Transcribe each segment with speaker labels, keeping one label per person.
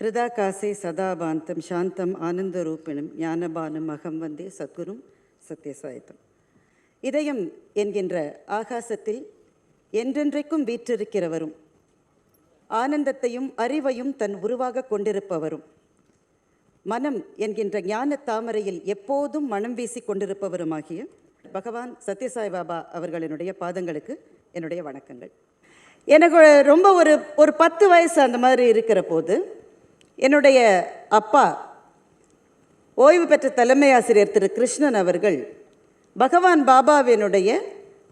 Speaker 1: ஹிருதாகாசே சதாபாந்தம் சாந்தம் ஆனந்தரூபிணம் ஞானபானம் அகம் வந்தே சத்குரும் சத்யசாயத்தம். இதயம் என்கின்ற ஆகாசத்தில் என்றென்றைக்கும் வீற்றிருக்கிறவரும் ஆனந்தத்தையும் அறிவையும் தன் உருவாக கொண்டிருப்பவரும் மனம் என்கின்ற ஞான தாமரையில் எப்போதும் மனம் வீசி கொண்டிருப்பவருமாகிய பகவான் சத்யசாய் பாபா அவர்களினுடைய பாதங்களுக்கு என்னுடைய வணக்கங்கள். எனக்கு ரொம்ப ஒரு ஒரு பத்து வயசு அந்த மாதிரி இருக்கிற போது என்னுடைய அப்பா ஓய்வு பெற்ற தலைமை ஆசிரியர் திரு கிருஷ்ணன் அவர்கள் பகவான் பாபாவினுடைய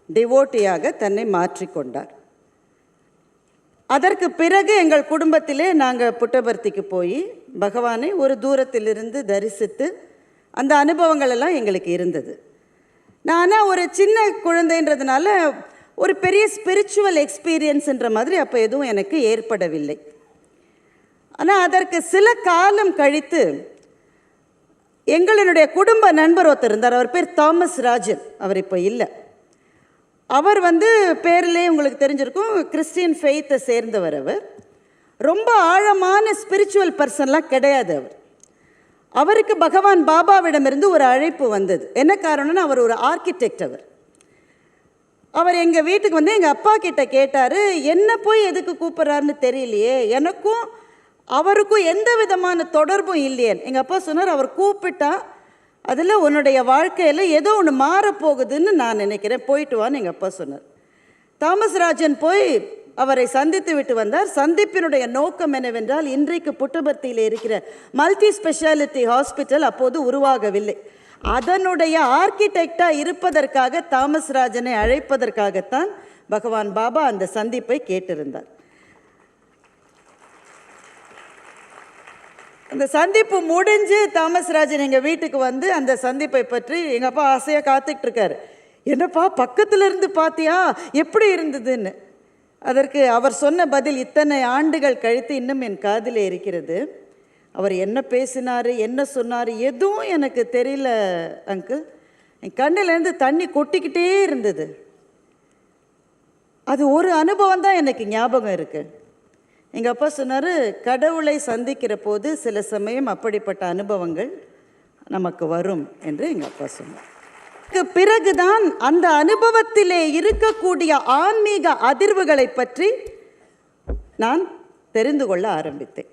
Speaker 1: டிவோட்டியாக தன்னை மாற்றிக்கொண்டார். அதற்கு பிறகு எங்கள் குடும்பத்திலே நாங்கள் புட்டபர்த்திக்கு போய் பகவானை ஒரு தூரத்திலிருந்து தரிசித்து அந்த அனுபவங்கள் எல்லாம் எங்களுக்கு இருந்தது. நான் ஒரு சின்ன குழந்தைன்றதுனால ஒரு பெரிய ஸ்பிரிச்சுவல் எக்ஸ்பீரியன்ஸ்ன்ற மாதிரி அப்போ எதுவும் எனக்கு ஏற்படவில்லை. ஆனால் அதற்கு சில காலம் கழித்து எங்களினுடைய குடும்ப நண்பர் ஒருத்தர் இருந்தார். அவர் பேர் தாமஸ் ராஜன். அவர் இப்போ இல்லை. அவர் வந்து பேரிலே உங்களுக்கு தெரிஞ்சிருக்கும் கிறிஸ்டியன் ஃபெய்த்தை சேர்ந்தவர் அவர். ரொம்ப ஆழமான ஸ்பிரிச்சுவல் பர்சன்லாம் கிடையாது அவர். அவருக்கு பகவான் பாபாவிடமிருந்து ஒரு அழைப்பு வந்தது. என்ன காரணம்னா அவர் ஒரு ஆர்கிடெக்ட் அவர். அவர் எங்கள் வீட்டுக்கு வந்து எங்கள் அப்பா கிட்ட கேட்டார் என்ன போய் எதுக்கு கூப்பிட்றாருன்னு தெரியலையே. எனக்கும் அவருக்கும் எந்த விதமான தொடர்பும் இல்லையே எங்கள் அப்பா சொன்னார் அவர் கூப்பிட்டா அதில் உன்னுடைய வாழ்க்கையில் ஏதோ ஒன்று மாறப்போகுதுன்னு நான் நினைக்கிறேன். போயிட்டு வான்னு எங்கள் அப்பா சொன்னார். தாமஸ் ராஜன் போய் அவரை சந்தித்து விட்டு வந்தார். சந்திப்பினுடைய நோக்கம் என்னவென்றால் இன்றைக்கு புட்டபர்த்தியில் இருக்கிற மல்டி ஸ்பெஷாலிட்டி ஹாஸ்பிட்டல் அப்போது உருவாகவில்லை. அதனுடைய ஆர்கிடெக்டாக இருப்பதற்காக தாமஸ் ராஜனை அழைப்பதற்காகத்தான் பகவான் பாபா அந்த சந்திப்பை கேட்டிருந்தார். அந்த சந்திப்பு முடிஞ்சு தாமஸ் ராஜன் எங்கள் வீட்டுக்கு வந்து அந்த சந்திப்பை பற்றி எங்கள் அப்பா ஆசையாக காத்துக்கிட்டு இருக்காரு. என்னப்பா பக்கத்துல இருந்து பார்த்தியா எப்படி இருந்ததுன்னு. அதற்கு அவர் சொன்ன பதில் இத்தனை ஆண்டுகள் கழித்து இன்னும் என் காதில் இருக்கிறது. அவர் என்ன பேசினார் என்ன சொன்னார் எதுவும் எனக்கு தெரியல அங்கிள். என் கண்ணிலேருந்து தண்ணி கொட்டிக்கிட்டே இருந்தது. அது ஒரு அனுபவம் தான் எனக்கு ஞாபகம் இருக்குது எங்கள் அப்பா சொன்னார் கடவுளை சந்திக்கிற போது சில சமயம் அப்படிப்பட்ட அனுபவங்கள் நமக்கு வரும் என்று எங்கள் அப்பா சொன்னார். பிறகுதான் அந்த அனுபவத்திலே இருக்கக்கூடிய ஆன்மீக அதிர்வுகளை பற்றி நான் தெரிந்து கொள்ள ஆரம்பித்தேன்.